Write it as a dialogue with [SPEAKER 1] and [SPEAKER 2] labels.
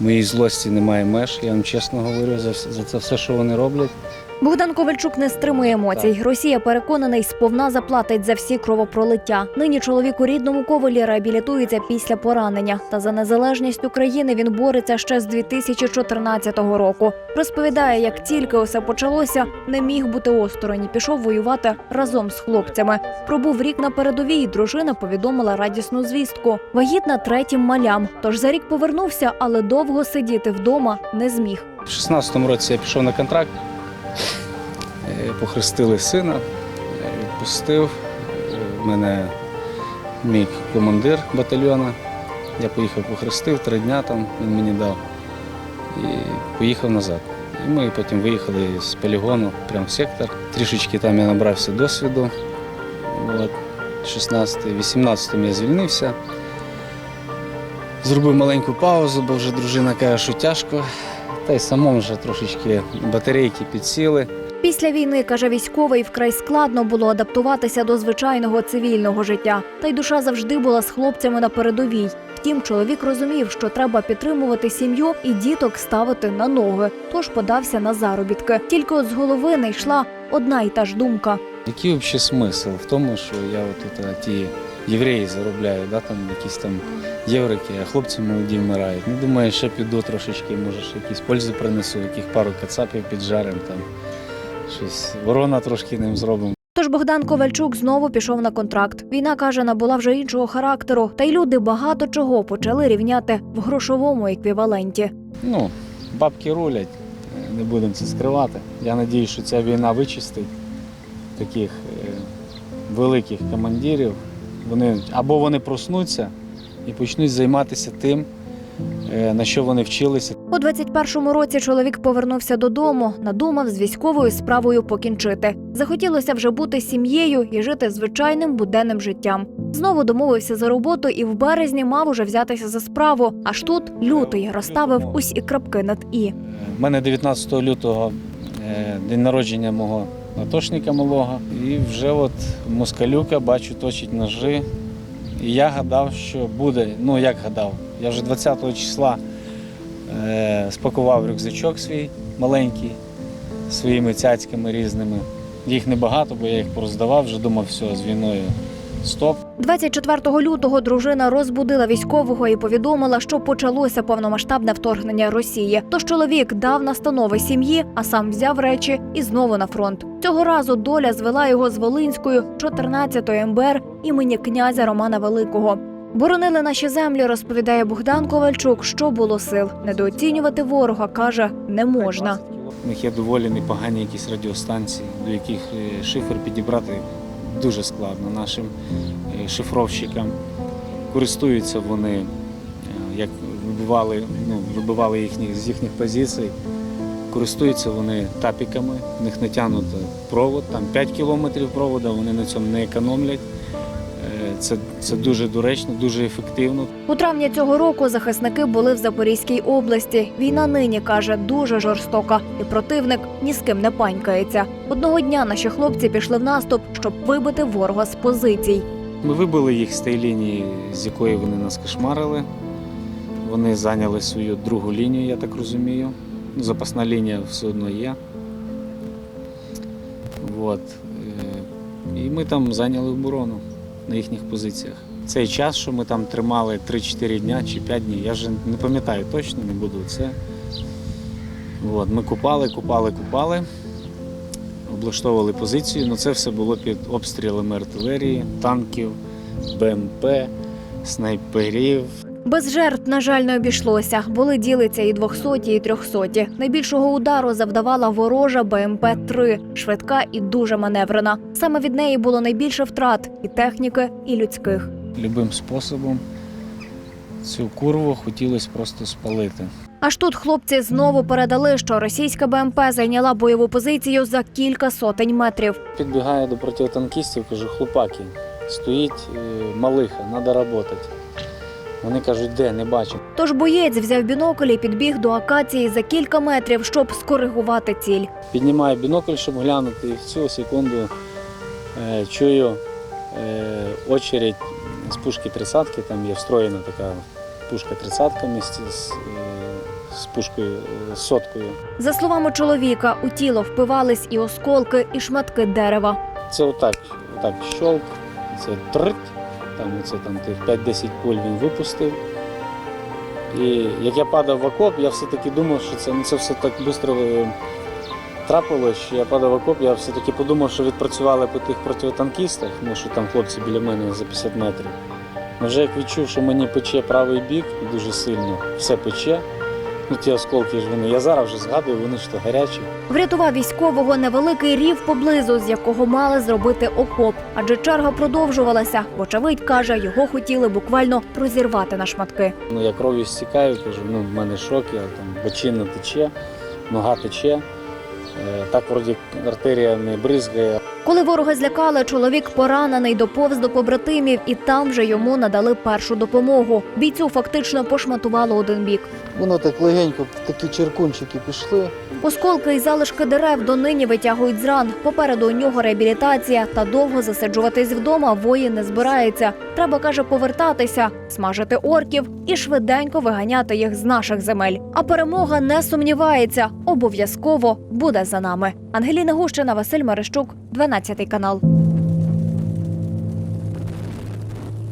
[SPEAKER 1] Моїй злості немає меж, я вам чесно говорю за, за це все, що вони роблять.
[SPEAKER 2] Богдан Ковальчук не стримує емоцій. Росія переконаний, сповна заплатить за всі кровопролиття. Нині чоловік у рідному ковалі реабілітується після поранення. Та за незалежність України він бореться ще з 2014 року. Розповідає, як тільки усе почалося, не міг бути осторонь. і Пішов воювати разом з хлопцями. Пробув рік на передовій. Дружина повідомила радісну звістку. Вагітна третім малям. Тож за рік повернувся, але довго сидіти вдома не зміг.
[SPEAKER 1] В 16-му році я пішов на контракт, похрестили сина, е, відпустив. Е, мене мій командир батальйону. Я поїхав похрестив, три дня там він мені дав і поїхав назад. І ми потім виїхали з полігону прямо в сектор. Трішечки там я набрався досвіду. От, 16 18 я звільнився. Зробив маленьку паузу, бо вже дружина каже, що тяжко. Та й самому вже трошечки батарейки підсіли.
[SPEAKER 2] Після війни, каже військовий, вкрай складно було адаптуватися до звичайного цивільного життя. Та й душа завжди була з хлопцями на передовій. Втім, чоловік розумів, що треба підтримувати сім'ю і діток ставити на ноги, тож подався на заробітки. Тільки от з голови не йшла одна й та ж думка.
[SPEAKER 1] Який взагалі смисл в тому, що я от тут, ті євреї заробляю, да, там якісь там єврики, а хлопці молоді вмирають. Ну, думаю, ще піду трошечки, може, ще якісь пользи принесу, яких пару кацапів піджарим, там щось ворона трошки ним зробимо.
[SPEAKER 2] Тож Богдан Ковальчук знову пішов на контракт. Війна каже, набула вже іншого характеру, та й люди багато чого почали рівняти в грошовому еквіваленті.
[SPEAKER 1] Ну, бабки рулять, не будемо це скривати. Я сподіваюся, що ця війна вичистить таких е, великих командирів. Вони, або вони проснуться і почнуть займатися тим, е, на що вони вчилися.
[SPEAKER 2] У 21-му році чоловік повернувся додому, надумав з військовою справою покінчити. Захотілося вже бути сім'єю і жити звичайним буденним життям. Знову домовився за роботу і в березні мав уже взятися за справу. Аж тут лютий розставив усі крапки над і.
[SPEAKER 1] У мене 19 лютого е, день народження мого атошника малого. І вже от москалюка, бачу, точить ножи. І я гадав, що буде, ну як гадав, я вже 20 числа е, спакував рюкзачок свій маленький своїми цяцьками різними. Їх небагато, бо я їх пороздавав, вже думав, все, з війною стоп.
[SPEAKER 2] 24 лютого дружина розбудила військового і повідомила, що почалося повномасштабне вторгнення Росії. Тож чоловік дав настанови сім'ї, а сам взяв речі і знову на фронт. Цього разу доля звела його з Волинською 14-ї МБР імені князя Романа Великого. Боронили наші землі, розповідає Богдан Ковальчук. Що було сил. Недооцінювати ворога каже не можна.
[SPEAKER 1] У них є доволі непогані якісь радіостанції, до яких е, шифр підібрати дуже складно нашим е, шифровщикам. Користуються вони, е, як вибивали, ну, вибивали їхні, з їхніх позицій, користуються вони тапіками, в них натягнуто провод, там 5 кілометрів проводу, вони на цьому не економлять. Це, це дуже доречно, дуже ефективно.
[SPEAKER 2] У травні цього року захисники були в Запорізькій області. Війна нині каже дуже жорстока, і противник ні з ким не панькається. Одного дня наші хлопці пішли в наступ, щоб вибити ворога з позицій.
[SPEAKER 1] Ми вибили їх з тієї лінії, з якої вони нас кошмарили. Вони зайняли свою другу лінію, я так розумію. Ну, Запасна лінія все одно є. От. Е, І ми там зайняли оборону на їхніх позиціях. Цей час, що ми там тримали 3-4 дня чи 5 днів, я вже не пам'ятаю точно, не буду це. От. Ми купали, купали, купали, облаштовували позицію. але це все було під обстрілами артилерії, танків, БМП, снайперів.
[SPEAKER 2] Без жертв, на жаль, не обійшлося. Були ділиться і 200, і 300. Найбільшого удару завдавала ворожа БМП-3, швидка і дуже маневрена. Саме від неї було найбільше втрат і техніки, і людських.
[SPEAKER 1] Любим способом цю курву хотілося просто спалити.
[SPEAKER 2] Аж тут хлопці знову передали, що російська БМП зайняла бойову позицію за кілька сотень метрів.
[SPEAKER 1] Підбігаю до протитанкістів, кажу, хлопаки, стоїть е, малиха, треба працювати. Вони кажуть, де, не бачу.
[SPEAKER 2] Тож боєць взяв бінокль і підбіг до акації за кілька метрів, щоб скоригувати ціль.
[SPEAKER 1] Піднімаю бінокль, щоб глянути, і в цю секунду е, чую е, очередь з пушки 30 там є встроєна така пушка 30 місці з е, з пушкою, е, з соткою.
[SPEAKER 2] За словами чоловіка, у тіло впивались і осколки, і шматки дерева.
[SPEAKER 1] Це отак, отак щолк, це трит, там оце, там тих 5-10 пуль він випустив. І як я падав в окоп, я все-таки думав, що це, ну, це все так швидко трапилось, що я падав в окоп, я все-таки подумав, що відпрацювали по тих протитанкістах, тому що там хлопці біля мене за 50 метрів. Ну, вже як відчув, що мені пече правий бік дуже сильно, все пече. Ну ті осколки ж вони, я зараз вже згадую, вони ж то гарячі.
[SPEAKER 2] Врятував військового невеликий рів поблизу, з якого мали зробити окоп. Адже черга продовжувалася. Вочевидь каже, його хотіли буквально розірвати на шматки.
[SPEAKER 1] Ну, я кров'ю стікаю, кажу, ну, в мене шок, я там бочина тече, нога тече. Е, Так вроді артерія не бризгає.
[SPEAKER 2] Коли ворога злякали, чоловік поранений доповз до побратимів, і там вже йому надали першу допомогу. Бійцю фактично пошматувало один бік.
[SPEAKER 3] Воно так легенько, такі черкунчики пішли.
[SPEAKER 2] Осколки і залишки дерев донині витягують з ран. Попереду у нього реабілітація та довго засиджуватись вдома воїн не збирається. Треба каже повертатися, смажити орків і швиденько виганяти їх з наших земель. А перемога не сумнівається, обов'язково буде за нами. Ангеліна Гущина, Василь Мерещук, 12 канал.